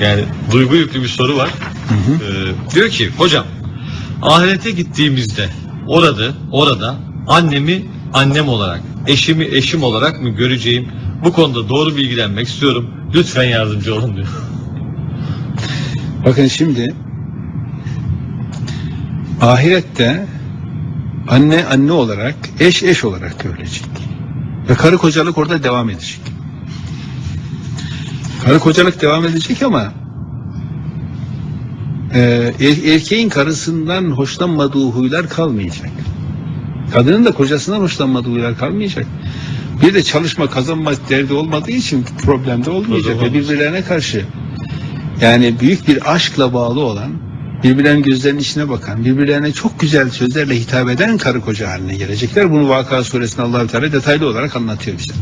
Yani duygu yüklü bir soru var. Ee, diyor ki hocam ahirete gittiğimizde orada orada annemi annem olarak, eşimi eşim olarak mı göreceğim? Bu konuda doğru bilgilenmek istiyorum. Lütfen yardımcı olun diyor. Bakın şimdi ahirette anne anne olarak, eş eş olarak görülecek. Ve karı kocalık orada devam edecek. Karı kocalık devam edecek ama e, er- erkeğin karısından hoşlanmadığı huylar kalmayacak. Kadının da kocasından hoşlanmadığı huylar kalmayacak. Bir de çalışma kazanma derdi olmadığı için problem de olmayacak. Ve birbirlerine karşı yani büyük bir aşkla bağlı olan, birbirlerinin gözlerinin içine bakan, birbirlerine çok güzel sözlerle hitap eden karı koca haline gelecekler. Bunu Vakıa suresinde allah Teala detaylı olarak anlatıyor bize.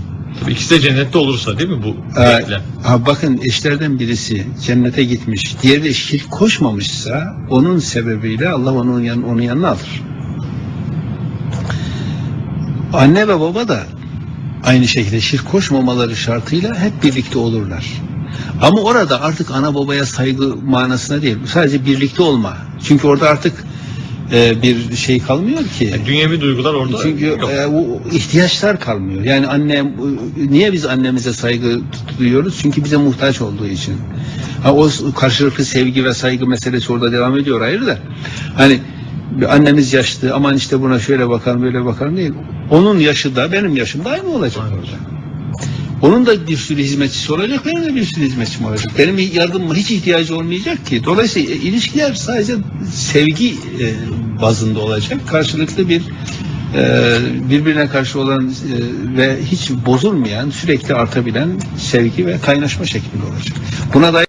İkisi de cennette olursa değil mi bu Ee, beklem? ha bakın eşlerden birisi cennete gitmiş, diğeri de şirk koşmamışsa onun sebebiyle Allah onun, yan, onun yanına alır. Anne ve baba da aynı şekilde şirk koşmamaları şartıyla hep birlikte olurlar. Ama orada artık ana babaya saygı manasına değil, sadece birlikte olma. Çünkü orada artık e, bir şey kalmıyor ki. Yani dünyevi duygular orada Çünkü yok. e, o ihtiyaçlar kalmıyor. Yani annem e, niye biz annemize saygı duyuyoruz? Çünkü bize muhtaç olduğu için. Ha, o karşılıklı sevgi ve saygı meselesi orada devam ediyor ayrı da. Hani annemiz yaşlı aman işte buna şöyle bakalım böyle bakalım değil. Onun yaşı da benim yaşım da aynı olacak Aynen. orada. Onun da bir sürü hizmetçisi olacak, benim de bir sürü hizmetçim olacak. Benim yardımıma hiç ihtiyacı olmayacak ki. Dolayısıyla ilişkiler sadece sevgi e, bazında olacak. Karşılıklı bir e, birbirine karşı olan e, ve hiç bozulmayan, sürekli artabilen sevgi ve kaynaşma şeklinde olacak. Buna dair